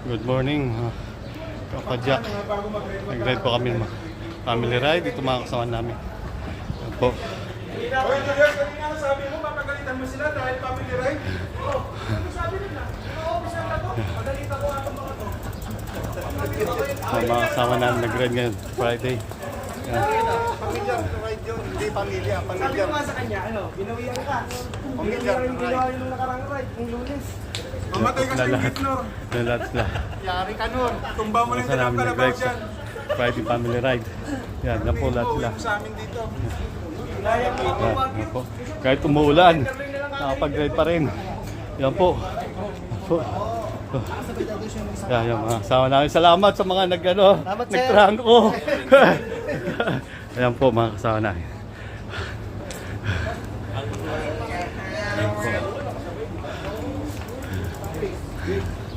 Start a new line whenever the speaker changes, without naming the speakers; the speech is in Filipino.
Good morning, Papa Jack. Nag-ride po kami mga family ride. Ito mga kasama namin. Yan po.
Sabi mo, papagalitan mo sila dahil family ride.
Ang mga kasama namin nag-ride ngayon. Friday. Yan.
Pamilyar ride yun, hindi pamilya,
Sabi
pamilyar.
ko nga sa kanya, ano, binawian ka.
Pamilyar
Yung
ride.
ginawa yung nakarang ride, yung lunes.
Mamatay ka
Na
sa
lahat.
Ignor.
Na lahat sila.
Yari ka nun.
Tumba mo lang
Sa namin nag-ride sa
dyan.
Friday family ride. Yan, yan po lahat sila.
Sa amin dito.
Yan, yan po. Kahit umuulan, nakapag-ride pa rin. Yan po. Yan po. Yan, yan mga kasama namin. Salamat sa mga nag, ano, nag-trangko. Ayan po mga kasama namin. Ayan po.